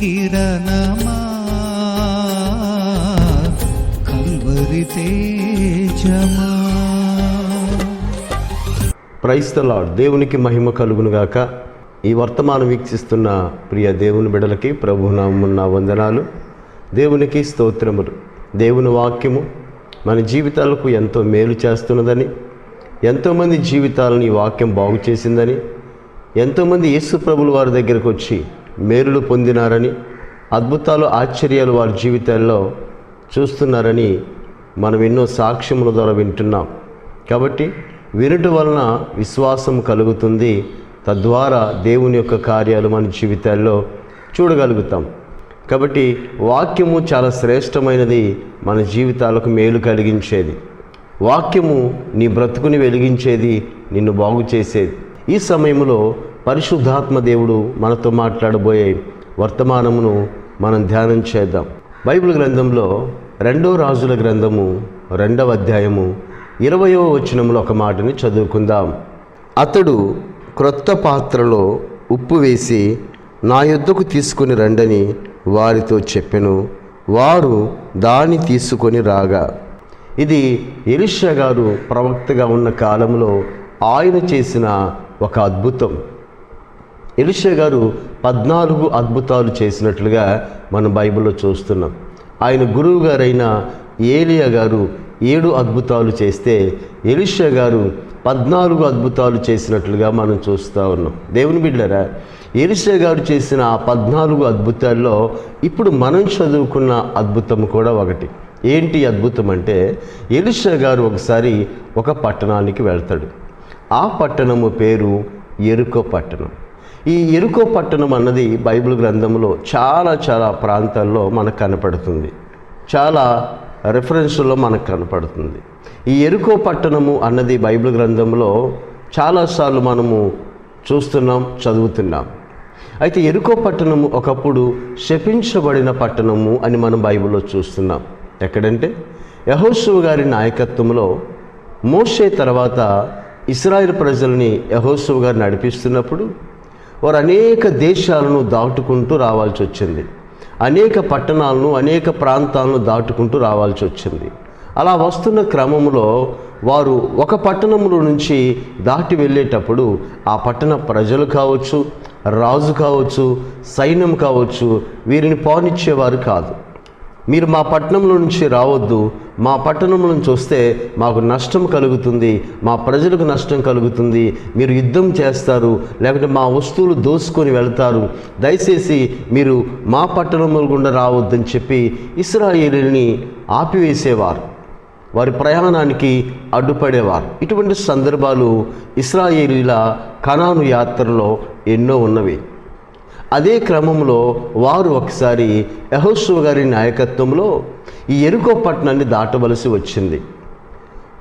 కిరణమా Calvary తేజమా. క్రైస్తలాడ్ దేవునికి మహిమ కలుగునుగాక ఈ వర్తమానం వీక్షిస్తున్న ప్రియ దేవుని బిడలకి ప్రభునామున్న వందనాలు. దేవునికి స్తోత్రములు. దేవుని వాక్యము మన జీవితాలకు ఎంతో మేలు చేస్తున్నదని ఎంతోమంది జీవితాలను ఈ వాక్యం బాగు చేసిందని ఎంతోమంది యేసు ప్రభులు వారి దగ్గరకు వచ్చి మేలులు పొందినారని అద్భుతాలు ఆశ్చర్యాలు వారి జీవితాల్లో చూస్తున్నారని మనం ఎన్నో సాక్ష్యముల ద్వారా వింటున్నాం. కాబట్టి వినుట వలన విశ్వాసం కలుగుతుంది. తద్వారా దేవుని యొక్క కార్యాలు మన జీవితాల్లో చూడగలుగుతాం. కాబట్టి వాక్యము చాలా శ్రేష్టమైనది మన జీవితాలకు మేలు కలిగించేది. వాక్యము నీ బ్రతుకుని వెలిగించేది నిన్ను బాగు చేసేది ఈ సమయంలో పరిశుద్ధాత్మ దేవుడు మనతో మాట్లాడబోయే వర్తమానమును మనం ధ్యానం చేద్దాం. బైబిల్ గ్రంథంలో రెండో రాజుల గ్రంథము రెండవ అధ్యాయము ఇరవయో వచనంలో ఒక మాటని చదువుకుందాం. అతడు క్రొత్త పాత్రలో ఉప్పు వేసి నా యుద్ధకు తీసుకొని రండని వారితో చెప్పెను. వారు దాన్ని తీసుకొని రాగా ఇది ఎలిషా గారు ప్రవక్తగా ఉన్న కాలంలో ఆయన చేసిన ఒక అద్భుతం. ఎలిషే గారు పద్నాలుగు అద్భుతాలు చేసినట్లుగా మనం బైబిల్లో చూస్తున్నాం. ఆయన గురువు గారైన ఏలియా గారు ఏడు అద్భుతాలు చేస్తే ఎలిషా గారు పద్నాలుగు అద్భుతాలు చేసినట్లుగా మనం చూస్తూ ఉన్నాం. దేవుని బిడ్డరా ఎలిషా గారు చేసిన ఆ పద్నాలుగు అద్భుతాల్లో ఇప్పుడు మనం చదువుకున్న అద్భుతం కూడా ఒకటి. ఏంటి అద్భుతం అంటే ఎలిషా గారు ఒకసారి ఒక పట్టణానికి వెళ్తాడు. ఆ పట్టణము పేరు ఎరుకో పట్టణం. ఈ ఎరుకో పట్టణం అన్నది బైబిల్ గ్రంథంలో చాలా చాలా ప్రాంతాల్లో మనకు కనపడుతుంది. చాలా రెఫరెన్స్లో మనకు కనపడుతుంది. ఈ ఎరుకో పట్టణము అన్నది బైబిల్ గ్రంథంలో చాలాసార్లు మనము చూస్తున్నాం చదువుతున్నాం. అయితే ఎరుకో పట్టణము ఒకప్పుడు శపించబడిన పట్టణము అని మనం బైబిల్లో చూస్తున్నాం. ఎక్కడంటే యహోసు గారి నాయకత్వంలో మోసే తర్వాత ఇస్రాయేల్ ప్రజల్ని యహోసు గారు నడిపిస్తున్నప్పుడు వారు అనేక దేశాలను దాటుకుంటూ రావాల్సి వచ్చింది. అనేక పట్టణాలను అనేక ప్రాంతాలను దాటుకుంటూ రావాల్సి వచ్చింది. అలా వస్తున్న క్రమంలో వారు ఒక పట్టణంలో నుంచి దాటి వెళ్ళేటప్పుడు ఆ పట్టణ ప్రజలు కావచ్చు రాజు కావచ్చు సైన్యం కావచ్చు వీరిని పానిచ్చేవారు కాదు. మీరు మా పట్టణంలో నుంచి రావద్దు. మా పట్టణం నుంచి వస్తే మాకు నష్టం కలుగుతుంది. మా ప్రజలకు నష్టం కలుగుతుంది. మీరు యుద్ధం చేస్తారు. లేకుంటే మా వస్తువులు దోసుకొని వెళ్తారు. దయచేసి మీరు మా పట్టణంలో గుండా రావద్దని చెప్పి ఇస్రాయేలీని ఆపివేసేవారు. వారి ప్రయాణానికి అడ్డుపడేవారు. ఇటువంటి సందర్భాలు ఇస్రాయేలీల కణాను యాత్రలో ఎన్నో ఉన్నవి. అదే క్రమంలో వారు ఒకసారి యహోషువ గారి నాయకత్వంలో ఈ ఎరుకో పట్టణాన్ని దాటవలసి వచ్చింది.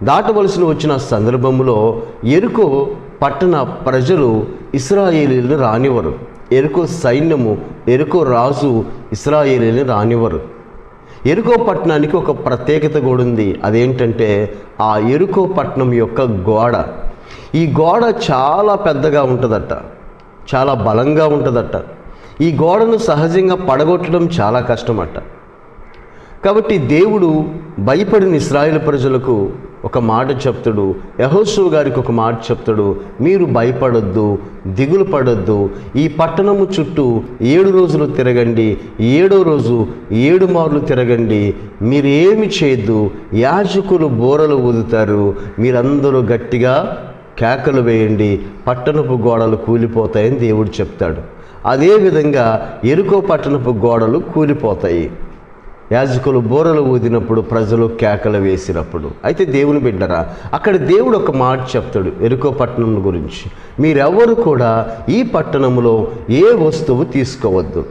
దాటవలసి వచ్చిన సందర్భంలో ఎరుకో పట్టణ ప్రజలు ఇస్రాయేలీలను రానివ్వరు. ఎరుకో సైన్యము ఎరుకో రాజు ఇస్రాయేలీని రానివ్వరు. ఎరుకో పట్టణానికి ఒక ప్రత్యేకత కూడా ఉంది. అదేంటంటే ఆ ఎరుకో పట్టణం యొక్క గోడ. ఈ గోడ చాలా పెద్దగా ఉంటుందట. చాలా బలంగా ఉంటుందట. ఈ గోడను సహజంగా పడగొట్టడం చాలా కష్టమట. కాబట్టి దేవుడు భయపడిన ఇస్రాయేల్ ప్రజలకు ఒక మాట చెప్తాడు. యహోషు గారికి ఒక మాట చెప్తాడు. మీరు భయపడొద్దు దిగులు పడొద్దు. ఈ పట్టణము చుట్టూ ఏడు రోజులు తిరగండి ఏడో రోజు ఏడు మార్లు తిరగండి. మీరు ఏమి చేయొద్దు యాజకులు బోరలు ఊదుతారు. మీరందరూ గట్టిగా కేకలు వేయండి. పట్టణపు గోడలు కూలిపోతాయని దేవుడు చెప్తాడు. అదేవిధంగా ఎరుకో పట్టణపు గోడలు కూలిపోతాయి. యాజకులు బోరలు ఊదినప్పుడు ప్రజలు కేకలు వేసినప్పుడు. అయితే దేవుని బిడ్డరా అక్కడ దేవుడు ఒక మాట చెప్తాడు ఎరుకో పట్టణం గురించి. మీరెవరు కూడా ఈ పట్టణంలో ఏ వస్తువు తీసుకోవద్దు.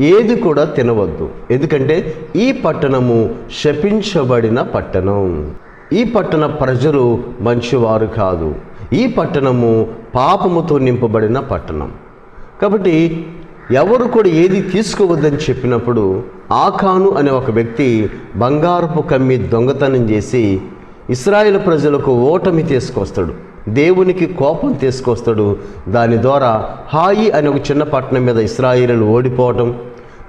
ఏది కూడా తినవద్దు. ఎందుకంటే ఈ పట్టణము శపించబడిన పట్టణం. ఈ పట్టణ ప్రజలు మంచివారు కాదు. ఈ పట్టణము పాపముతో నింపబడిన పట్టణం. కాబట్టి ఎవరు కూడా ఏది తీసుకోవద్దని చెప్పినప్పుడు ఆఖాను అనే ఒక వ్యక్తి బంగారపు కమ్మి దొంగతనం చేసి ఇస్రాయేల్ ప్రజలకు ఓటమి తీసుకొస్తాడు దేవునికి కోపం తీసుకొస్తాడు. దాని ద్వారా హాయి అనే ఒక చిన్న పట్టణం మీద ఇస్రాయిలు ఓడిపోవటం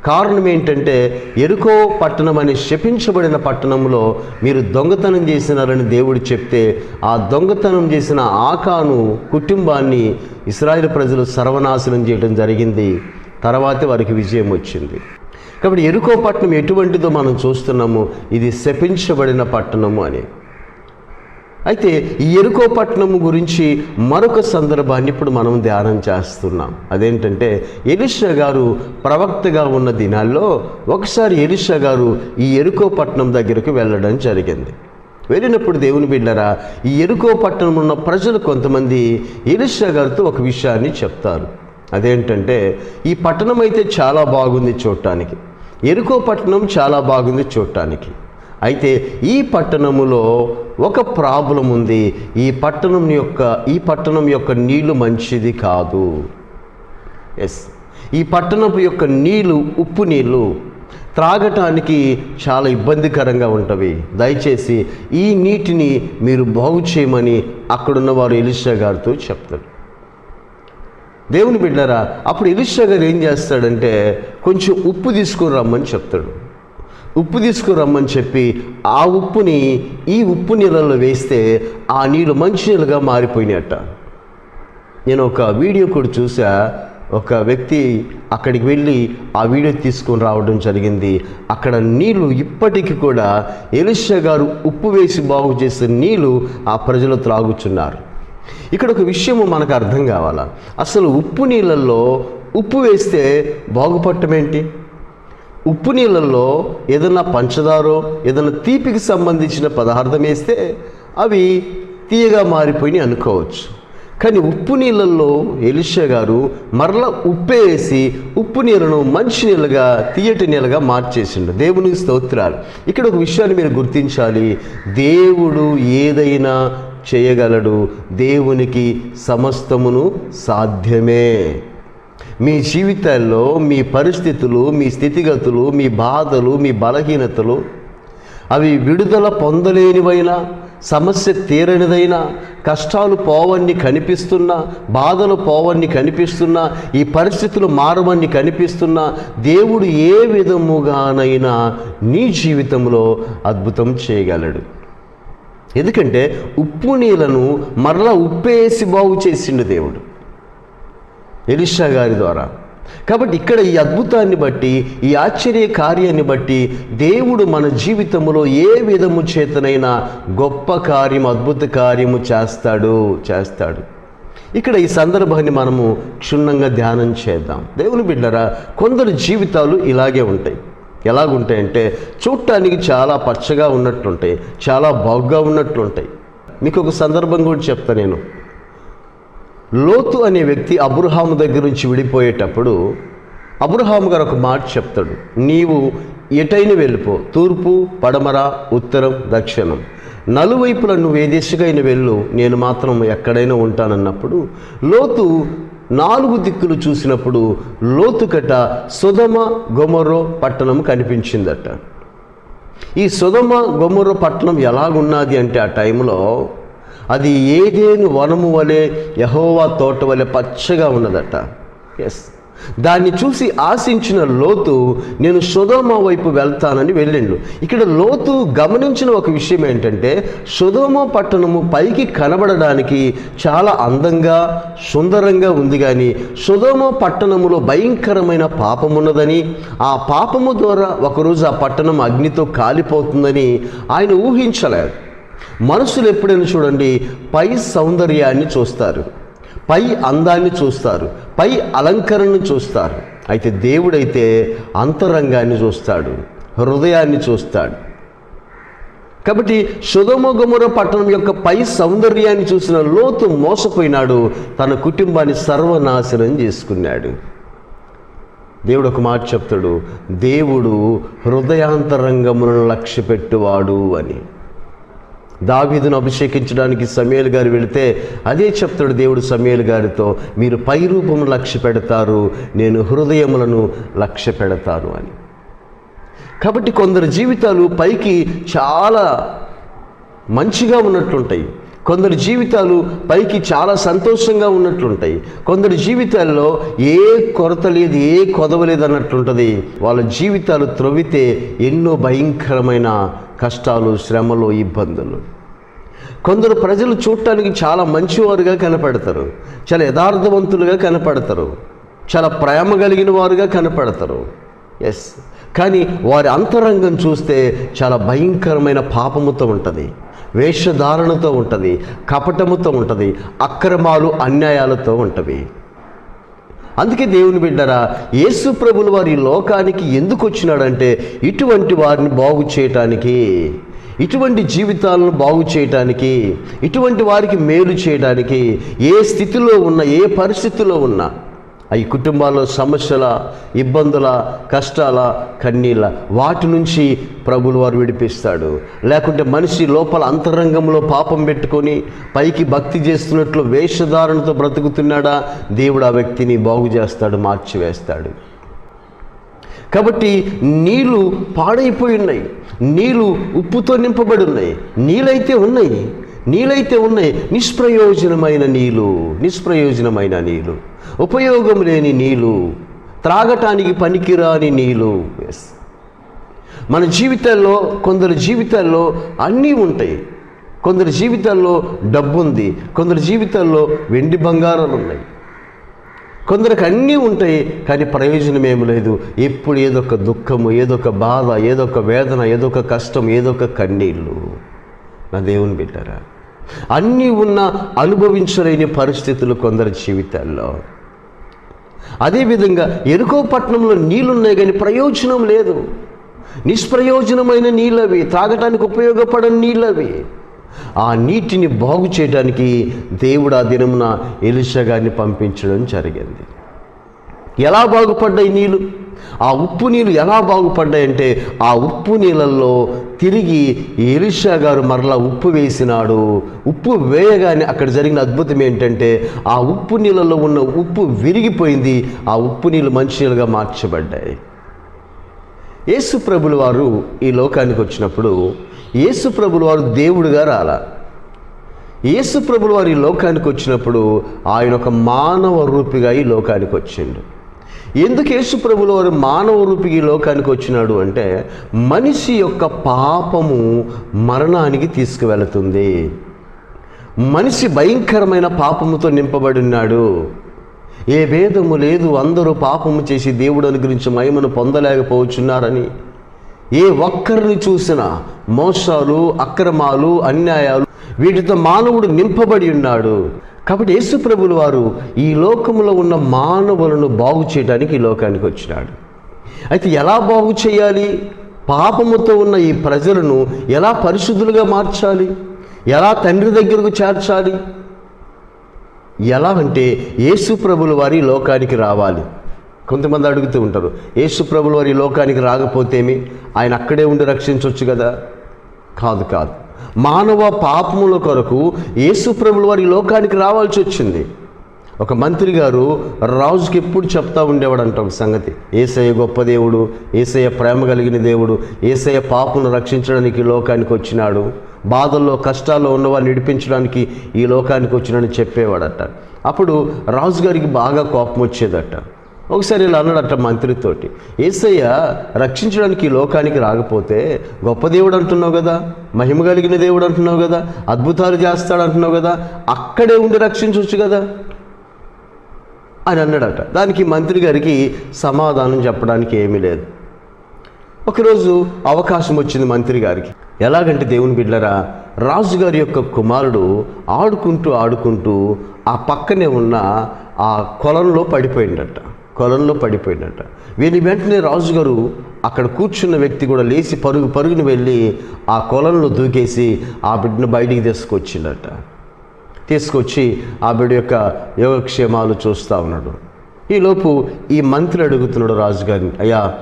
కారణం ఏంటంటే ఎరుకో పట్టణం అని శపించబడిన పట్టణంలో మీరు దొంగతనం చేసినారని దేవుడు చెప్తే ఆ దొంగతనం చేసిన ఆకాను కుటుంబాన్ని ఇస్రాయేల్ ప్రజలు సర్వనాశనం చేయడం జరిగింది. తర్వాతే వారికి విజయం వచ్చింది. కాబట్టి ఎరుకో పట్టణం ఎటువంటిదో మనం చూస్తున్నాము. ఇది శపించబడిన పట్టణము అని. అయితే ఈ ఎరుకో పట్టణము గురించి మరొక సందర్భాన్ని ఇప్పుడు మనం ధ్యానం చేస్తున్నాం. అదేంటంటే ఎలిషా గారు ప్రవక్తగా ఉన్న దినాల్లో ఒకసారి ఎలిషా గారు ఈ ఎరుకో పట్టణం దగ్గరకు వెళ్ళడం జరిగింది. వెళ్ళినప్పుడు దేవుని బిడ్డరా ఈ ఎరుకో పట్టణం ఉన్న ప్రజలు కొంతమంది ఎలిషా గారితో ఒక విషయాన్ని చెప్తారు. అదేంటంటే ఈ పట్టణం అయితే చాలా బాగుంది చూడటానికి. ఎరుకో పట్టణం చాలా బాగుంది చూడటానికి. అయితే ఈ పట్టణములో ఒక ప్రాబ్లం ఉంది. ఈ పట్టణం యొక్క ఈ పట్టణం యొక్క నీళ్ళు మంచిది కాదు. ఎస్ ఈ పట్టణపు యొక్క నీళ్ళు ఉప్పు నీళ్ళు త్రాగటానికి చాలా ఇబ్బందికరంగా ఉంటవి. దయచేసి ఈ నీటిని మీరు బాగు చేయమని అక్కడున్న వారు ఎలిషా గారితో చెప్తారు. దేవుని బిడ్డరా అప్పుడు ఎలిషా గారు ఏం చేస్తాడంటే కొంచెం ఉప్పు తీసుకుని రమ్మని చెప్తాడు. ఉప్పు తీసుకురమ్మని చెప్పి ఆ ఉప్పుని ఈ ఉప్పు నీళ్ళలో వేస్తే ఆ నీళ్ళు మంచి నీళ్ళుగా మారిపోయినాయట. నేను ఒక వీడియో కూడా చూసా. ఒక వ్యక్తి అక్కడికి వెళ్ళి ఆ వీడియో తీసుకొని రావడం జరిగింది. అక్కడ నీళ్ళు ఇప్పటికీ కూడా ఎలిషా గారు ఉప్పు వేసి బాగు చేసే నీళ్ళు ఆ ప్రజలు త్రాగుచున్నారు. ఇక్కడ ఒక విషయము మనకు అర్థం కావాలా? అసలు ఉప్పు నీళ్ళల్లో ఉప్పు వేస్తే బాగుపడటం ఏంటి? ఉప్పు నీళ్ళల్లో ఏదైనా పంచదారో ఏదైనా తీపికి సంబంధించిన పదార్థం వేస్తే అవి తీయగా మారిపోయి అనుకోవచ్చు. కానీ ఉప్పు నీళ్ళల్లో ఎలిషా గారు మరల ఉప్పు వేసి ఉప్పు నీళ్ళను మంచి నీళ్ళగా తీయటి నీళ్ళగా మార్చేసిండు. దేవునికి స్తోత్రాలు. ఇక్కడ ఒక విషయాన్ని మీరు గుర్తించాలి. దేవుడు ఏదైనా చేయగలడు. దేవునికి సమస్తమును సాధ్యమే. మీ జీవితాల్లో మీ పరిస్థితులు మీ స్థితిగతులు మీ బాధలు మీ బలహీనతలు అవి విడుదల పొందలేనివైనా సమస్య తీరనిదైనా కష్టాలు పోవన్ని కనిపిస్తున్నా బాధలు పోవన్ని కనిపిస్తున్నా ఈ పరిస్థితులు మారవన్ని కనిపిస్తున్నా దేవుడు ఏ విధముగానైనా నీ జీవితంలో అద్భుతం చేయగలడు. ఎందుకంటే ఉప్పు నీళ్ళను మరలా ఉప్పేసి బాగు చేసిండు దేవుడు. ఎలిషా గారి ద్వారా. కాబట్టి ఇక్కడ ఈ అద్భుతాన్ని బట్టి ఈ ఆశ్చర్య కార్యాన్ని బట్టి దేవుడు మన జీవితంలో ఏ విధము చేతనైనా గొప్ప కార్యం అద్భుత కార్యము చేస్తాడు చేస్తాడు. ఇక్కడ ఈ సందర్భాన్ని మనము క్షుణ్ణంగా ధ్యానం చేద్దాం. దేవుని బిడ్డరా కొందరు జీవితాలు ఇలాగే ఉంటాయి. ఎలాగుంటాయంటే చూడటానికి చాలా పచ్చగా ఉన్నట్లుంటాయి చాలా బాగుగా ఉన్నట్లుంటాయి. మీకు ఒక సందర్భం కూడా చెప్తా నేను. లోతు అనే వ్యక్తి అబ్రహాము దగ్గర నుంచి విడిపోయేటప్పుడు అబ్రహాము గారు ఒక మాట చెప్తాడు. నీవు ఎటైన వెళ్ళిపో. తూర్పు పడమర ఉత్తరం దక్షిణం. నలువైపుల నువ్వు ఏ దిశకైనా వెళ్ళు. నేను మాత్రం ఎక్కడైనా ఉంటానన్నప్పుడు లోతు నాలుగు దిక్కులు చూసినప్పుడు లోతుకట సుధమ గొమరో పట్టణం కనిపించిందట. ఈ సుధమ గొమరో పట్టణం ఎలాగున్నది అంటే ఆ టైంలో అది ఏదేను వనము వలె యహోవా తోట వలె పచ్చగా ఉన్నదట. ఎస్ దాన్ని చూసి ఆశించిన లోతు నేను సుధోమ వైపు వెళ్తానని వెళ్ళిండు. ఇక్కడ లోతు గమనించిన ఒక విషయం ఏంటంటే సుధోమ పట్టణము పైకి కనబడడానికి చాలా అందంగా సుందరంగా ఉంది కానీ సుధోమ పట్టణములో భయంకరమైన పాపం ఉన్నదని ఆ పాపము ద్వారా ఒకరోజు ఆ పట్టణం అగ్నితో కాలిపోతుందని ఆయన ఊహించలేదు. మనుషులు ఎప్పుడైనా చూడండి పై సౌందర్యాన్ని చూస్తారు. పై అందాన్ని చూస్తారు. పై అలంకరణను చూస్తారు. అయితే దేవుడైతే అంతరంగాన్ని చూస్తాడు. హృదయాన్ని చూస్తాడు. కాబట్టి సుధమగుమర పట్టణం యొక్క పై సౌందర్యాన్ని చూసిన లోతు మోసపోయినాడు. తన కుటుంబాన్ని సర్వనాశనం చేసుకున్నాడు. దేవుడు ఒక మాట చెప్తాడు. దేవుడు హృదయాంతరంగములను లక్ష్య పెట్టువాడు అని. దావీదును అభిషేకించడానికి సమయలు గారు వెళితే అదే చెప్తాడు దేవుడు సమయలు గారితో మీరు పై రూపము లక్ష్య పెడతారు నేను హృదయములను లక్ష్య పెడతాను అని. కాబట్టి కొందరు జీవితాలు పైకి చాలా మంచిగా ఉన్నట్లుంటాయి. కొందరి జీవితాలు పైకి చాలా సంతోషంగా ఉన్నట్లుంటాయి. కొందరి జీవితాల్లో ఏ కొరత లేదు ఏ కొదవ లేదు అన్నట్లుంటుంది. వాళ్ళ జీవితాలు త్రవ్వితే ఎన్నో భయంకరమైన కష్టాలు శ్రమలు ఇబ్బందులు. కొందరు ప్రజలు చూడటానికి చాలా మంచివారుగా కనపడతారు చాలా యథార్థవంతులుగా కనపడతారు చాలా ప్రేమ కలిగిన వారుగా కనపడతారు. ఎస్ కానీ వారి అంతరంగం చూస్తే చాలా భయంకరమైన పాపముతో ఉంటుంది వేషధారణతో ఉంటుంది కపటముతో ఉంటుంది అక్రమాలు అన్యాయాలతో ఉంటవి. అందుకే దేవుని బిడ్డరా యేసు ప్రభులు వారి లోకానికి ఎందుకు వచ్చినాడంటే ఇటువంటి వారిని బాగు చేయటానికి ఇటువంటి జీవితాలను బాగు చేయటానికి ఇటువంటి వారికి మేలు చేయడానికి ఏ స్థితిలో ఉన్న ఏ పరిస్థితిలో ఉన్నా ఈ కుటుంబాల్లో సమస్యల ఇబ్బందుల కష్టాల కన్నీళ్ళ వాటి నుంచి ప్రభులు వారు విడిపిస్తాడు. లేకుంటే మనిషి లోపల అంతరంగంలో పాపం పెట్టుకొని పైకి భక్తి చేస్తున్నట్లు వేషధారణతో బ్రతుకుతున్నాడా? దేవుడు ఆ వ్యక్తిని బాగు చేస్తాడు మార్చివేస్తాడు. కాబట్టి నీళ్ళు పాడైపోయి ఉన్నాయి. నీళ్ళు ఉప్పుతో నింపబడి ఉన్నాయి. నీళ్ళైతే ఉన్నాయి. నీళ్ళైతే ఉన్నాయి. నిష్ప్రయోజనమైన నీళ్ళు నిష్ప్రయోజనమైన నీళ్ళు ఉపయోగం లేని నీళ్ళు త్రాగటానికి పనికిరాని నీళ్ళు ఎస్ మన జీవితాల్లో కొందరి జీవితాల్లో అన్నీ ఉంటాయి. కొందరి జీవితాల్లో డబ్బు ఉంది కొందరి జీవితాల్లో వెండి బంగారాలు ఉన్నాయి కొందరికి అన్నీ ఉంటాయి కానీ ప్రయోజనం ఏమి లేదు. ఎప్పుడు ఏదో ఒక దుఃఖము ఏదో ఒక బాధ ఏదో ఒక వేదన ఏదో ఒక కష్టం ఏదో ఒక కన్నీళ్ళు. నా దేవుని బిడ్డారా అన్నీ ఉన్న అనుభవించలేని పరిస్థితులు కొందరి జీవితాల్లో. అదేవిధంగా ఎరుకో పట్టణంలో నీళ్ళున్నాయి కానీ ప్రయోజనం లేదు. నిష్ప్రయోజనమైన నీళ్ళవి తాగటానికి ఉపయోగపడని నీళ్ళవి. ఆ నీటిని బాగు చేయడానికి దేవుడు ఆ దినమున ఎలిషా గారిని పంపించడం జరిగింది. ఎలా బాగుపడ్డాయి నీళ్ళు ఆ ఉప్పు నీళ్ళు ఎలా బాగుపడ్డాయి అంటే ఆ ఉప్పు నీళ్ళల్లో తిరిగి ఎలిషా గారు మరలా ఉప్పు వేసినాడు. ఉప్పు వేయగానే అక్కడ జరిగిన అద్భుతం ఏంటంటే ఆ ఉప్పు నీళ్ళలో ఉన్న ఉప్పు విరిగిపోయింది. ఆ ఉప్పు నీళ్ళు మంచి నీళ్ళుగా మార్చబడ్డాయి. యేసు ప్రభుల వారు ఈ లోకానికి వచ్చినప్పుడు యేసు ప్రభులు వారు దేవుడిగా రాలా. యేసు ప్రభులు వారు ఈ లోకానికి వచ్చినప్పుడు ఆయన ఒక మానవ రూపిగా ఈ లోకానికి వచ్చిండు. ఎందుకు యేసు ప్రభులు వారు మానవ రూపిగా ఈ లోకానికి వచ్చినాడు అంటే మనిషి యొక్క పాపము మరణానికి తీసుకువెళుతుంది. మనిషి భయంకరమైన పాపముతో నింపబడి ఉన్నాడు ఏ భేదము లేదు అందరూ పాపము చేసి దేవుడు అనుగ్రహించి మహిమను పొందలేకపోవచ్చున్నారని. ఏ ఒక్కరిని చూసినా మోసాలు అక్రమాలు అన్యాయాలు వీటితో మానవుడు నింపబడి ఉన్నాడు. కాబట్టి యేసుప్రభులు వారు ఈ లోకంలో ఉన్న మానవులను బాగు చేయడానికి ఈ లోకానికి వచ్చినాడు. అయితే ఎలా బాగు చేయాలి? పాపముతో ఉన్న ఈ ప్రజలను ఎలా పరిశుద్ధులుగా మార్చాలి? ఎలా తండ్రి దగ్గరకు చేర్చాలి? ఎలా అంటే యేసుప్రభులు వారి లోకానికి రావాలి. కొంతమంది అడుగుతూ ఉంటారు యేసు ప్రభులు వారి లోకానికి రాకపోతేమి ఆయన అక్కడే ఉండి రక్షించవచ్చు కదా? కాదు కాదు. మానవ పాపముల కొరకు యేసు ప్రభులు వారి లోకానికి రావాల్సి వచ్చింది. ఒక మంత్రి గారు రాజుకి ఎప్పుడు చెప్తా ఉండేవాడంట ఒక సంగతి. ఏసయ్య గొప్ప దేవుడు ఏసయ్య ప్రేమ కలిగిన దేవుడు ఏసయ్య పాపను రక్షించడానికి ఈ లోకానికి వచ్చినాడు. బాధల్లో కష్టాల్లో ఉన్నవారిని నడిపించడానికి ఈ లోకానికి వచ్చినని చెప్పేవాడట. అప్పుడు రాజుగారికి బాగా కోపం వచ్చేదట. ఒకసారి ఇలా అన్నాడట మంత్రితోటి ఏసయ్య రక్షించడానికి ఈ లోకానికి రాకపోతే గొప్ప దేవుడు అంటున్నావు కదా మహిమ కలిగిన దేవుడు అంటున్నావు కదా అద్భుతాలు చేస్తాడు అంటున్నావు కదా అక్కడే ఉండి రక్షించవచ్చు కదా? అని అన్నాడట. దానికి మంత్రి గారికి సమాధానం చెప్పడానికి ఏమీ లేదు. ఒకరోజు అవకాశం వచ్చింది మంత్రి గారికి. ఎలాగంటే దేవుని బిడ్డరా రాజుగారి యొక్క కుమారుడు ఆడుకుంటూ ఆడుకుంటూ ఆ పక్కనే ఉన్న ఆ కొలంలో పడిపోయిందట కొలంలో పడిపోయినట వీని వెంటనే రాజుగారు అక్కడ కూర్చున్న వ్యక్తి కూడా లేచి పరుగు పరుగుని వెళ్ళి ఆ కొలంలో దూకేసి ఆ బిడ్డను బయటికి తీసుకొచ్చిండట తీసుకొచ్చి ఆ బిడ్డ యొక్క యోగక్షేమాలు చూస్తూ ఉన్నాడు. ఈలోపు ఈ మంత్రి అడుగుతున్నాడు రాజుగారిని అయ్యా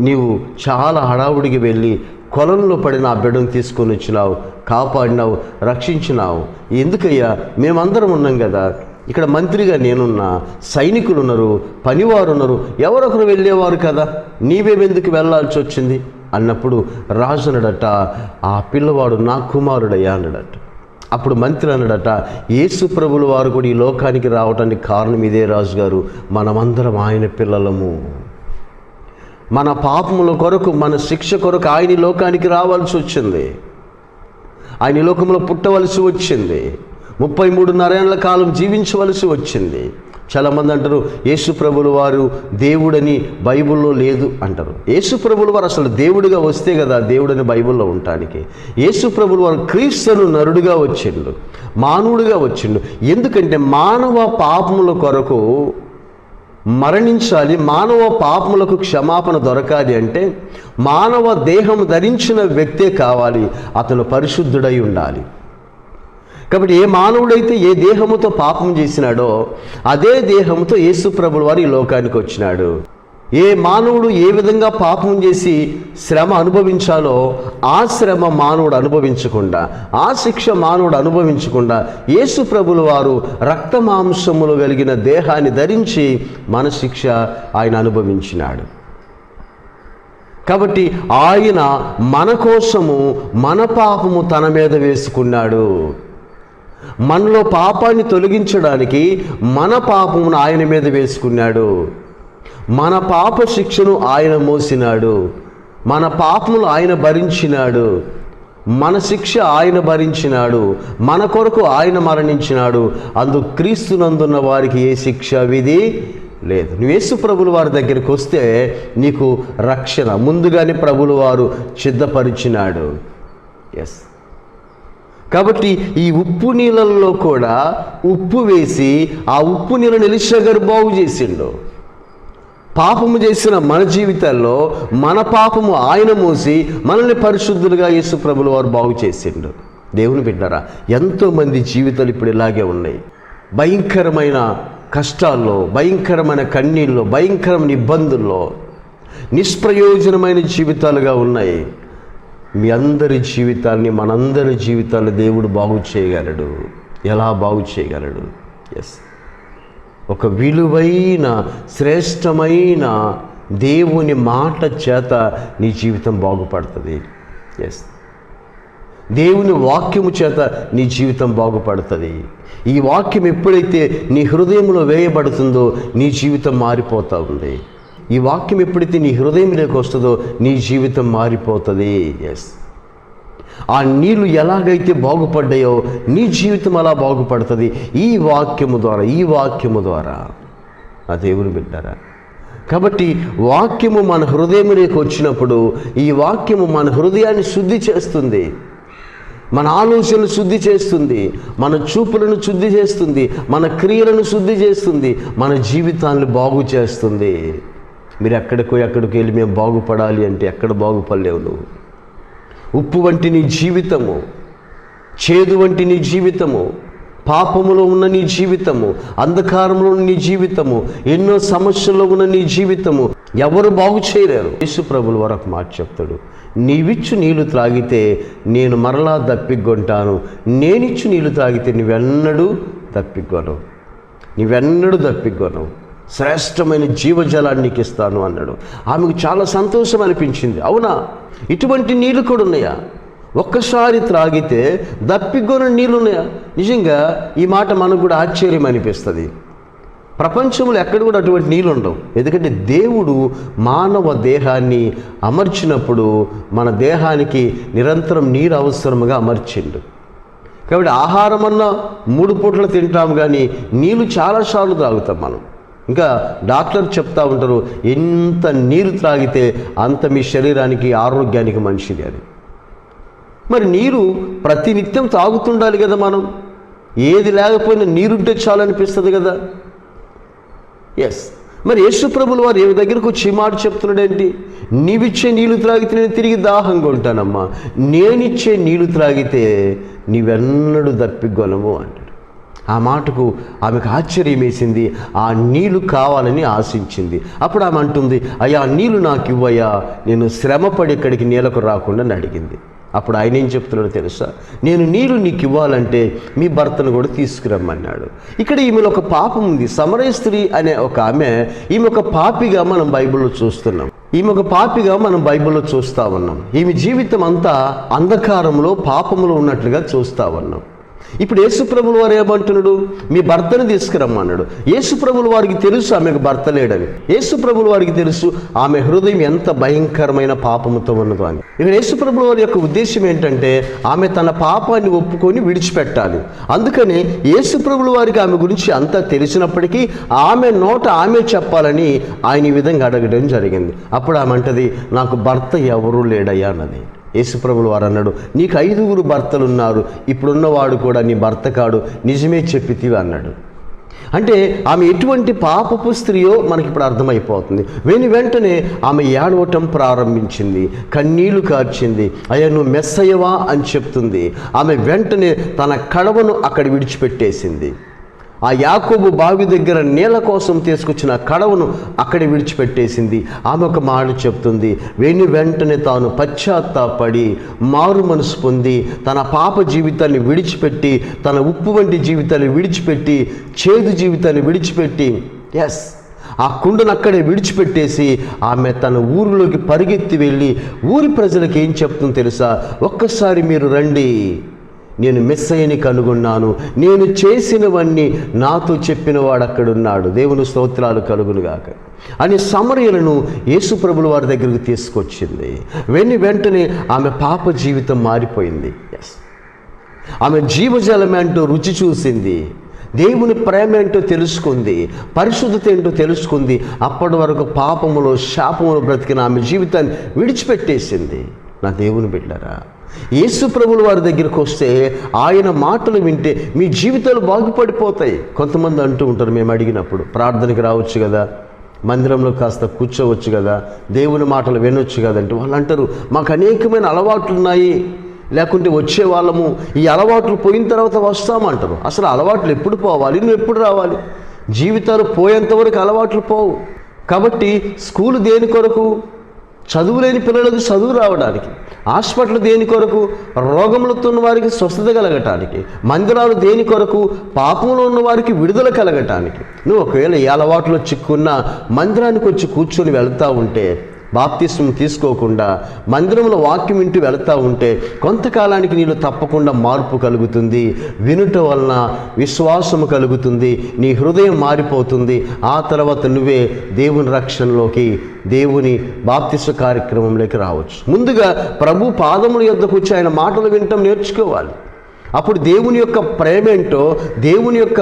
నీవు చాలా హడావుడికి వెళ్ళి కొలంలో పడిన ఆ బిడ్డను తీసుకొని వచ్చినావు కాపాడినావు రక్షించినావు. ఎందుకయ్యా మేమందరం ఉన్నాం కదా ఇక్కడ మంత్రిగా నేనున్నా సైనికులు ఉన్నారు పనివారు ఉన్నారు ఎవరొకరు వెళ్ళేవారు కదా? నీవేమెందుకు వెళ్ళాల్సి వచ్చింది? అన్నప్పుడు రాజు అన్నాడట ఆ పిల్లవాడు నా కుమారుడయ్యా అన్నాడట. అప్పుడు మంత్రి అన్నాడట యేసు ప్రభుల వారు కూడా ఈ లోకానికి రావడానికి కారణం ఇదే రాజుగారు మనమందరం ఆయన పిల్లలము. మన పాపముల కొరకు మన శిక్ష కొరకు ఆయన లోకానికి రావాల్సి వచ్చింది. ఆయన లోకంలో పుట్టవలసి వచ్చింది. ముప్పై మూడున్నరేళ్ళ కాలం జీవించవలసి వచ్చింది. చాలామంది అంటారు యేసు ప్రభులు వారు దేవుడని బైబిల్లో లేదు అంటారు. యేసు ప్రభులు వారు అసలు దేవుడిగా వస్తే కదా దేవుడని బైబిల్లో ఉండటానికి. యేసు ప్రభులు వారు క్రీస్తును నరుడుగా వచ్చిండు మానవుడిగా వచ్చిండు. ఎందుకంటే మానవ పాపముల కొరకు మరణించాలి మానవ పాపములకు క్షమాపణ దొరకాలి అంటే మానవ దేహం ధరించిన వ్యక్తే కావాలి అతను పరిశుద్ధుడై ఉండాలి. కాబట్టి ఏ మానవుడైతే ఏ దేహముతో పాపం చేసినాడో అదే దేహంతో యేసుప్రభుల వారు ఈ లోకానికి వచ్చినాడు. ఏ మానవుడు ఏ విధంగా పాపం చేసి శ్రమ అనుభవించాలో ఆ శ్రమ మానవుడు అనుభవించకుండా ఆ శిక్ష మానవుడు అనుభవించకుండా యేసు ప్రభులు వారు రక్త మాంసములు కలిగిన దేహాన్ని ధరించి మన శిక్ష ఆయన అనుభవించినాడు. కాబట్టి ఆయన మన కోసము మన పాపము తన మీద వేసుకున్నాడు. మనలో పాపాన్ని తొలగించడానికి మన పాపమును ఆయన మీద వేసుకున్నాడు. మన పాప శిక్షను ఆయన మోసినాడు. మన పాపములు ఆయన భరించినాడు. మన శిక్ష ఆయన భరించినాడు. మన కొరకు ఆయన మరణించినాడు. అందు క్రీస్తునందున్న వారికి ఏ శిక్ష విధి లేదు. నువ్వు యేసు ప్రభుల వారి దగ్గరికి వస్తే నీకు రక్షణ. ముందుగానే ప్రభులు వారు సిద్ధపరిచినాడు. ఎస్ కాబట్టి ఈ ఉప్పు నీళ్ళల్లో కూడా ఉప్పు వేసి ఆ ఉప్పు నీళ్ళని ఎలిషా బాగు చేసిండు. పాపము చేసిన మన జీవితాల్లో మన పాపము ఆయన మోసి మనల్ని పరిశుద్ధులుగా యేసు ప్రభులు వారు బాగు చేసిండు. దేవుని బిడ్డారా ఎంతోమంది జీవితాలు ఇప్పుడు ఇలాగే ఉన్నాయి. భయంకరమైన కష్టాల్లో భయంకరమైన కన్నీళ్ళు భయంకరమైన ఇబ్బందుల్లో నిష్ప్రయోజనమైన జీవితాలుగా ఉన్నాయి. మీ అందరి జీవితాన్ని మనందరి జీవితాన్ని దేవుడు బాగు చేయగలడు. ఎలా బాగు చేయగలడు? ఎస్ ఒక విలువైన శ్రేష్టమైన దేవుని మాట చేత నీ జీవితం బాగుపడుతుంది. ఎస్ దేవుని వాక్యము చేత నీ జీవితం బాగుపడుతుంది. ఈ వాక్యం ఎప్పుడైతే నీ హృదయంలో వేయబడుతుందో నీ జీవితం మారిపోతూ ఉంది. ఈ వాక్యం ఎప్పుడైతే నీ హృదయంలోకి వస్తుందో నీ జీవితం మారిపోతుంది. ఎస్ ఆ నీళ్ళు ఎలాగైతే బాగుపడ్డాయో నీ జీవితం అలా బాగుపడుతుంది. ఈ వాక్యము ద్వారా ఈ వాక్యము ద్వారా. ఆ దేవుని బిడ్డారా కాబట్టి వాక్యము మన హృదయంలోకి వచ్చినప్పుడు ఈ వాక్యము మన హృదయాన్ని శుద్ధి చేస్తుంది. మన ఆలోచనలు శుద్ధి చేస్తుంది. మన చూపులను శుద్ధి చేస్తుంది. మన క్రియలను శుద్ధి చేస్తుంది. మన జీవితాన్ని బాగు చేస్తుంది. మీరు ఎక్కడికో ఎక్కడికి వెళ్ళి మేము బాగుపడాలి అంటే ఎక్కడ బాగుపడలేవు నువ్వు. ఉప్పు వంటి నీ జీవితము చేదు వంటి నీ జీవితము పాపములో ఉన్న నీ జీవితము అంధకారంలో ఉన్న నీ జీవితము ఎన్నో సమస్యల్లో ఉన్న నీ జీవితము ఎవరు బాగు చేయలేరు. యేసు ప్రభుల వరకు మాట చెప్తాడు నీవిచ్చు నీళ్ళు త్రాగితే నేను మరలా దప్పిగొంటాను నేనిచ్చు నీళ్ళు త్రాగితే నువ్వెన్నడూ దప్పిగొనవు నువ్వెన్నడూ దప్పిగొనవు శ్రేష్టమైన జీవజలాన్ని నీకు ఇస్తాను అన్నాడు. ఆమెకు చాలా సంతోషం అనిపించింది. అవునా? ఇటువంటి నీళ్ళు కూడా ఉన్నాయా? ఒక్కసారి త్రాగితే దప్పిగొన నీళ్ళు ఉన్నాయా? నిజంగా ఈ మాట మనకు కూడా ఆశ్చర్యం అనిపిస్తుంది. ప్రపంచంలో ఎక్కడ కూడా అటువంటి నీళ్ళు ఉండవు. ఎందుకంటే దేవుడు మానవ దేహాన్ని అమర్చినప్పుడు మన దేహానికి నిరంతరం నీరు అవసరముగా అమర్చిండు. కాబట్టి ఆహారం అన్న మూడు పూటలు తింటాం కానీ నీళ్ళు చాలాసార్లు తాగుతాం మనం. ఇంకా డాక్టర్ చెప్తా ఉంటారు ఎంత నీరు త్రాగితే అంత మీ శరీరానికి ఆరోగ్యానికి మంచిది అని. మరి నీరు ప్రతినిత్యం తాగుతుండాలి కదా మనం. ఏది లేకపోయినా నీరుంటే చాలనిపిస్తుంది కదా. ఎస్ మరి యేసు ప్రభులు వారు ఏ దగ్గరకు వచ్చి మాట చెప్తున్నాడేంటి? నీవిచ్చే నీళ్ళు త్రాగితే నేను తిరిగి దాహంగా ఉంటానమ్మా. నేనిచ్చే నీళ్ళు త్రాగితే నీవెన్నడూ దప్పిగొనము అని ఆ మాటకు ఆమెకు ఆశ్చర్యం వేసింది ఆ నీళ్ళు కావాలని ఆశించింది. అప్పుడు ఆమె అంటుంది అయ్యా నీళ్ళు నాకు ఇవ్వయ్యా. నేను శ్రమపడి ఇక్కడికి నీళ్ళకు రాకుండా అడిగింది. అప్పుడు ఆయన ఏం చెప్తున్నాడో తెలుసా? నేను నీరు నీకు ఇవ్వాలంటే మీ భర్తను కూడా తీసుకురమ్మన్నాడు. ఇక్కడ ఈమెలో ఒక పాపం ఉంది. సమరయ స్త్రీ అనే ఒక ఆమె ఈమె ఒక పాపిగా మనం బైబిల్లో చూస్తున్నాం. ఈమె ఒక పాపిగా మనం బైబిల్లో చూస్తా ఉన్నాం. ఈమె జీవితం అంతా అంధకారంలో పాపంలో ఉన్నట్లుగా చూస్తా ఉన్నాం. ఇప్పుడు యేసుప్రభుల వారు ఏమంటున్నాడు? మీ భర్తను తీసుకురమ్మన్నాడు యేసుప్రభుల వారికి తెలుసు ఆమెకు భర్త లేడని. యేసుప్రభుల వారికి తెలుసు ఆమె హృదయం ఎంత భయంకరమైన పాపముతో ఉన్నదో అని. ఇక్కడ యేసుప్రభుల వారి యొక్క ఉద్దేశం ఏంటంటే ఆమె తన పాపాన్ని ఒప్పుకొని విడిచిపెట్టాలి. అందుకని యేసుప్రభుల వారికి ఆమె గురించి అంతా తెలిసినప్పటికీ ఆమె నోట ఆమె చెప్పాలని ఆయన ఈ విధంగా అడగడం జరిగింది. అప్పుడు ఆమె అంటది నాకు భర్త ఎవరూ లేడయ్యా అన్నది. యేసుప్రభులు వారు అన్నాడు నీకు ఐదుగురు భర్తలు ఉన్నారు ఇప్పుడున్నవాడు కూడా నీ భర్త కాడు నిజమే చెప్పితివి అన్నాడు. అంటే ఆమె ఎటువంటి పాపపు స్త్రీయో మనకి ఇప్పుడు అర్థమైపోతుంది. వెను వెంటనే ఆమె ఏడవటం ప్రారంభించింది కన్నీళ్ళు కార్చింది అయ్యా నువ్వు మెస్సయ్యవా? అని చెప్తుంది. ఆమె వెంటనే తన కడవను అక్కడ విడిచిపెట్టేసింది. ఆ యాకోబు బావి దగ్గర నీళ్ళ కోసం తీసుకొచ్చిన కడవను అక్కడ విడిచిపెట్టేసింది. ఆమె ఒక మాట చెప్తుంది. వెను వెంటనే తాను పశ్చాత్తాపడి మారు మనసు పొంది తన పాప జీవితాన్ని విడిచిపెట్టి తన ఉప్పు వంటి జీవితాన్ని విడిచిపెట్టి చేదు జీవితాన్ని విడిచిపెట్టి ఎస్ ఆ కుండను అక్కడే విడిచిపెట్టేసి ఆమె తన ఊరిలోకి పరిగెత్తి వెళ్ళి ఊరి ప్రజలకు ఏం చెప్తుందో తెలుసా? ఒక్కసారి మీరు రండి. నేను మెస్సయ్యని కనుగొన్నాను. నేను చేసినవన్నీ నాతో చెప్పినవాడు అక్కడున్నాడు దేవుని స్తోత్రాలు కలుగునుగాక. అని సమరయులను యేసుప్రభుల వారి దగ్గరకు తీసుకొచ్చింది. వెన్ని వెంటనే ఆమె పాప జీవితం మారిపోయింది. ఎస్ ఆమె జీవజలం ఏంటో రుచి చూసింది. దేవుని ప్రేమ ఏంటో తెలుసుకుంది. పరిశుద్ధత ఏంటో తెలుసుకుంది. అప్పటి వరకు పాపములో శాపములో బ్రతికిన ఆమె జీవితాన్ని విడిచిపెట్టేసింది. నా దేవుని బిడ్డరా యేసు ప్రభులు వారి దగ్గరికి వస్తే ఆయన మాటలు వింటే మీ జీవితాలు బాగుపడిపోతాయి. కొంతమంది అంటూ ఉంటారు మేము అడిగినప్పుడు ప్రార్థనకి రావచ్చు కదా మందిరంలో కాస్త కూర్చోవచ్చు కదా దేవుని మాటలు వినొచ్చు కదంటే వాళ్ళు అంటారు. మాకు అనేకమైన అలవాట్లు ఉన్నాయి. లేకుంటే వచ్చే వాళ్ళము ఈ అలవాట్లు పోయిన తర్వాత వస్తామంటారు. అసలు అలవాట్లు ఎప్పుడు పోవాలి? నువ్వు ఎప్పుడు రావాలి? జీవితాలు పోయేంతవరకు అలవాట్లు పోవు. కాబట్టి స్కూల్ దేని కొరకు? చదువు లేని పిల్లలకు చదువు రావడానికి హాస్పిటల్ దేని కొరకు రోగములతో ఉన్న వారికి స్వస్థత కలగటానికి మందిరాలు దేని కొరకు పాపంలో ఉన్న వారికి విడుదల కలగటానికి. నువ్వు ఒకవేళ ఏ అలవాట్లో చిక్కున్న మందిరానికి వచ్చి కూర్చొని వెళ్తా ఉంటే బాప్తిస్మం తీసుకోకుండా మందిరంలో వాక్యం వింటూ వెళుతూ ఉంటే కొంతకాలానికి నీలో తప్పకుండా మార్పు కలుగుతుంది. వినుట వలన విశ్వాసము కలుగుతుంది. నీ హృదయం మారిపోతుంది. ఆ తర్వాత నువ్వే దేవుని రక్షణలోకి దేవుని బాప్తిస్వ కార్యక్రమంలోకి రావచ్చు. ముందుగా ప్రభు పాదముల యొద్దకు వచ్చి ఆయన మాటలు వినటం నేర్చుకోవాలి. అప్పుడు దేవుని యొక్క ప్రేమ ఏంటో దేవుని యొక్క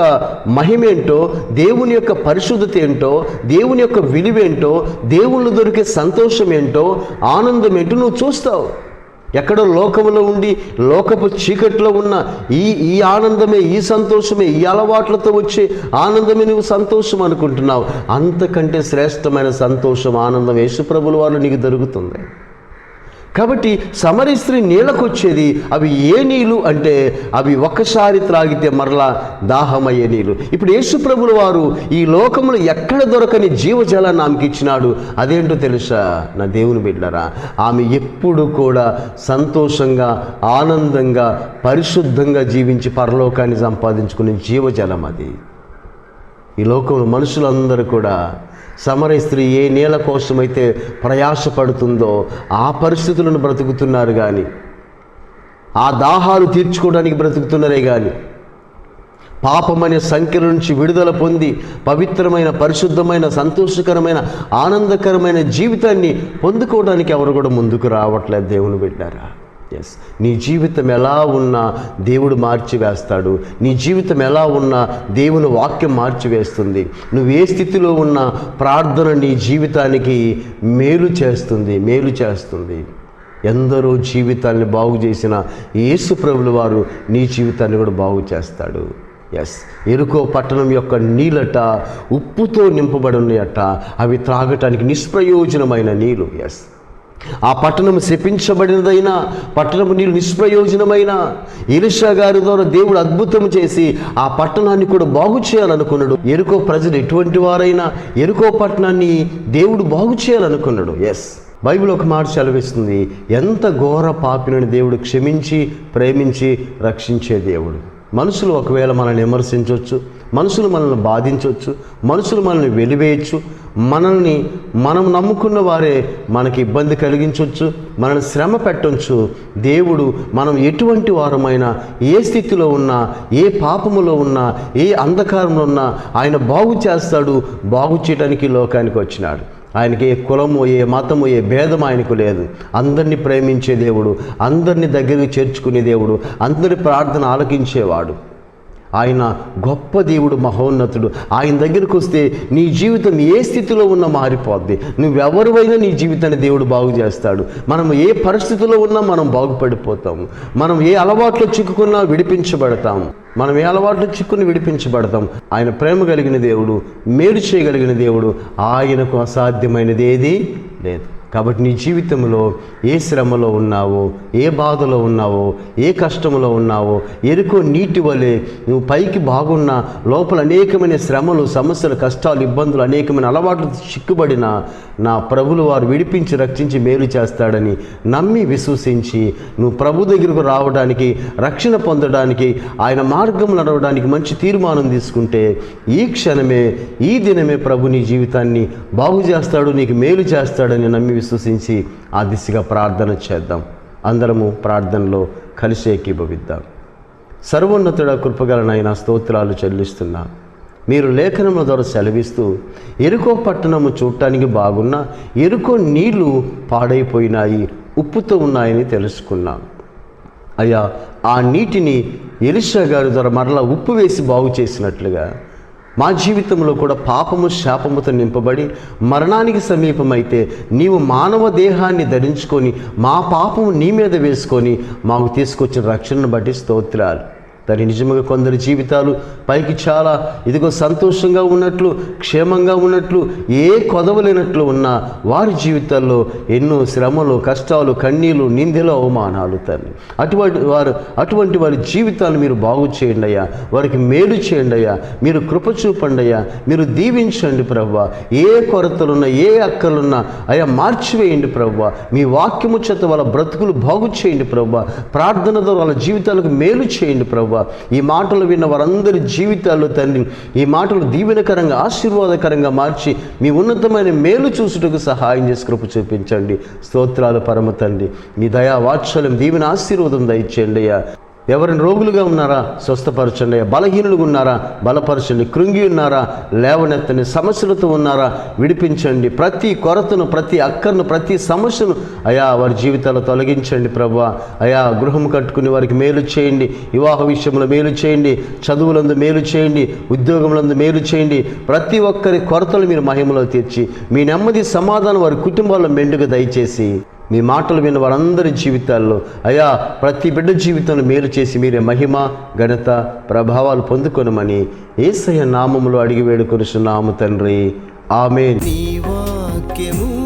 మహిమేంటో దేవుని యొక్క పరిశుద్ధత ఏంటో దేవుని యొక్క విలువేంటో దేవుళ్ళు దొరికే సంతోషం ఏంటో ఆనందం ఏంటో నువ్వు చూస్తావు. ఎక్కడో లోకములో ఉండి లోకపు చీకట్లో ఉన్న ఈ ఈ ఆనందమే ఈ సంతోషమే ఈ అలవాట్లతో వచ్చే ఆనందమే నువ్వు సంతోషం అనుకుంటున్నావు. అంతకంటే శ్రేష్టమైన సంతోషం ఆనందం యేసుప్రభుల వారు నీకు దొరుకుతుంది. కాబట్టి సమరి స్త్రీ నీళ్ళకొచ్చేది అవి ఏ నీళ్ళు అంటే అవి ఒక్కసారి త్రాగితే మరలా దాహమయ్యే నీళ్ళు. ఇప్పుడు యేసుప్రభుల వారు ఈ లోకంలో ఎక్కడ దొరకని జీవజలాన్ని ఆమెకి ఇచ్చినాడు? అదేంటో తెలుసా? నా దేవుని బిడ్డరా ఆమె ఎప్పుడు కూడా సంతోషంగా ఆనందంగా పరిశుద్ధంగా జీవించి పరలోకాన్ని సంపాదించుకునే జీవజలం అది. ఈ లోకంలో మనుషులందరూ కూడా సమరయ స్త్రీ ఏ నేల కోసమైతే ప్రయాసపడుతుందో ఆ పరిస్థితులను బ్రతుకుతున్నారు కానీ ఆ దాహాలు తీర్చుకోవడానికి బ్రతుకుతున్నారే కానీ పాపమనే సంఖ్యల నుంచి విడుదల పొంది పవిత్రమైన పరిశుద్ధమైన సంతోషకరమైన ఆనందకరమైన జీవితాన్ని పొందుకోవడానికి ఎవరు కూడా ముందుకు రావట్లేదు దేవుని బిడ్డారా. ఎస్ నీ జీవితం ఎలా ఉన్నా దేవుడు మార్చివేస్తాడు. నీ జీవితం ఎలా ఉన్నా దేవుని వాక్యం మార్చివేస్తుంది. నువ్వు ఏ స్థితిలో ఉన్నా ప్రార్థన నీ జీవితానికి మేలు చేస్తుంది మేలు చేస్తుంది. ఎందరో జీవితాన్ని బాగు చేసిన యేసు ప్రభుల వారు నీ జీవితాన్ని కూడా బాగు చేస్తాడు. ఎస్ ఎరుకో పట్టణం యొక్క నీళ్ళట ఉప్పుతో నింపబడి ఉన్నాయట అవి త్రాగటానికి నిష్ప్రయోజనమైన నీళ్ళు. ఎస్ ఆ పట్టణం శపించబడినదైనా పట్టణము నీరు నిష్ప్రయోజనమైన ఇరుషా గారి ద్వారా దేవుడు అద్భుతం చేసి ఆ పట్టణాన్ని కూడా బాగు చేయాలనుకున్నాడు. ఎరుకో ప్రజలు ఎటువంటి వారైనా ఎరుకో పట్టణాన్ని దేవుడు బాగు చేయాలనుకున్నాడు. ఎస్ బైబిల్ ఒక మాట సెలవిస్తుంది. ఎంత ఘోర పాపినని దేవుడు క్షమించి ప్రేమించి రక్షించే దేవుడు. మనుషులు ఒకవేళ మనల్ని విమర్శించవచ్చు మనుషులు మనల్ని బాధించవచ్చు మనుషులు మనల్ని వెలివేయచ్చు మనల్ని మనం నమ్ముకున్న వారే మనకి ఇబ్బంది కలిగించవచ్చు మనల్ని శ్రమ పెట్టవచ్చు దేవుడు మనం ఎటువంటి వారమైనా ఏ స్థితిలో ఉన్నా ఏ పాపములో ఉన్నా ఏ అంధకారంలో ఉన్నా ఆయన బాగు చేస్తాడు బాగు చేయడానికి లోకానికి వచ్చినాడు. ఆయనకి ఏ కులము ఏ మతము ఏ భేదం ఆయనకు లేదు. అందరినీ ప్రేమించే దేవుడు అందరినీ దగ్గరికి చేర్చుకునే దేవుడు అందరి ప్రార్థన ఆలకించేవాడు. ఆయన గొప్ప దేవుడు మహోన్నతుడు. ఆయన దగ్గరికి వస్తే నీ జీవితం ఏ స్థితిలో ఉన్నా మారిపోద్ది. నువ్వెవరివైనా నీ జీవితాన్ని దేవుడు బాగు చేస్తాడు. మనం ఏ పరిస్థితిలో ఉన్నా మనం బాగుపడిపోతాము. మనం ఏ అలవాట్లో చిక్కుకున్నా విడిపించబడతాము మనం ఏ అలవాట్లు చిక్కుని విడిపించబడతాం. ఆయన ప్రేమ కలిగిన దేవుడు మేలు చేయగలిగిన దేవుడు ఆయనకు అసాధ్యమైనది ఏది లేదు. కాబట్టి నీ జీవితంలో ఏ శ్రమలో ఉన్నావో ఏ బాధలో ఉన్నావో ఏ కష్టంలో ఉన్నావో ఎరుకో నీటి వలె నువ్వు పైకి బాగున్న లోపల అనేకమైన శ్రమలు సమస్యలు కష్టాలు ఇబ్బందులు అనేకమైన అలవాట్లు చిక్కుబడిన నా ప్రభులు వారు విడిపించి రక్షించి మేలు చేస్తాడని నమ్మి విశ్వసించి నువ్వు ప్రభు దగ్గరకు రావడానికి రక్షణ పొందడానికి ఆయన మార్గం నడవడానికి మంచి తీర్మానం తీసుకుంటే ఈ క్షణమే ఈ దినమే ప్రభు నీ జీవితాన్ని బాగు చేస్తాడు నీకు మేలు చేస్తాడని నమ్మి విశ్వసించి ఆ దిశగా ప్రార్థన చేద్దాం. అందరము ప్రార్థనలో కలిసి ఏకీభవిద్దాం. సర్వోన్నతుడ కృపగలనైన స్తోత్రాలు చెల్లిస్తున్నా. మీరు లేఖనముల ద్వారా సెలవిస్తూ ఎరుకో పట్టణము చూడటానికి బాగున్నా ఎరుకో నీళ్ళు పాడైపోయినాయి ఉప్పుతో ఉన్నాయని తెలుసుకున్నాం. అయ్యా ఆ నీటిని ఎలిషా గారి ద్వారా మరలా ఉప్పు వేసి బాగు చేసినట్లుగా మా జీవితంలో కూడా పాపము శాపముతో నింపబడి మరణానికి సమీపమైతే నీవు మానవ దేహాన్ని ధరించుకొని మా పాపము నీ మీద వేసుకొని మాకు తీసుకొచ్చిన రక్షణను బట్టి స్తోత్రాలు. దాని నిజంగా కొందరి జీవితాలు పైకి చాలా ఇదిగో సంతోషంగా ఉన్నట్లు క్షేమంగా ఉన్నట్లు ఏ కొదవలేనట్లు ఉన్నా వారి జీవితాల్లో ఎన్నో శ్రమలు కష్టాలు కన్నీలు నిందెలు అవమానాలు తల్లి. అటువంటి వారు అటువంటి వారి జీవితాలు మీరు బాగు చేయండి అయ్యా. వారికి మేలు చేయండి అయ్యా. మీరు కృప చూపండి అయ్యా. మీరు దీవించండి ప్రవ్వ. ఏ కొరతలున్నా ఏ అక్కలున్నా అయ్యా మార్చివేయండి ప్రవ్వ. మీ వాక్యము చేత వాళ్ళ బ్రతుకులు బాగు చేయండి ప్రవ్వ. ప్రార్థన ద్వారా వాళ్ళ జీవితాలకు మేలు చేయండి ప్రవ్వ. ఈ మాటలు విన్న వారందరి జీవితాల్లో తండ్రి ఈ మాటలు దీవెనకరంగా ఆశీర్వాదకరంగా మార్చి మీ ఉన్నతమైన మేలు చూసుటకు సహాయం చేసి కృప చూపించండి. స్తోత్రాలు పరమ తండ్రి మీ దయా వాత్సల్యం దీవెన ఆశీర్వాదం దయచేయండి అయ్యా. ఎవరిని రోగులుగా ఉన్నారా? స్వస్థపరచండి. బలహీనులుగా ఉన్నారా? బలపరచండి. కృంగి ఉన్నారా? లేవనెత్తని సమస్యలతో ఉన్నారా? విడిపించండి. ప్రతి కొరతను ప్రతి అక్కర్ను ప్రతి సమస్యను అయా వారి జీవితాలు తొలగించండి ప్రభు. అయా గృహం కట్టుకుని వారికి మేలు చేయండి. వివాహ విషయంలో మేలు చేయండి. చదువులందు మేలు చేయండి. ఉద్యోగములందు మేలు చేయండి. ప్రతి ఒక్కరి కొరతలు మీరు మహిమలో తీర్చి మీ నెమ్మది సమాధానం వారి కుటుంబాల్లో మెండుగా దయచేసి మీ మాటలు విన్న వారందరి జీవితాల్లో అయా ప్రతి బిడ్డ జీవితంలో మేలు చేసి మీరే మహిమ ఘనత ప్రభావాలు పొందుకొనమని ఏసయ్య నామములో అడిగి వేడుకొనిస్తున్నాము తండ్రి. ఆమె నీ వాక్యము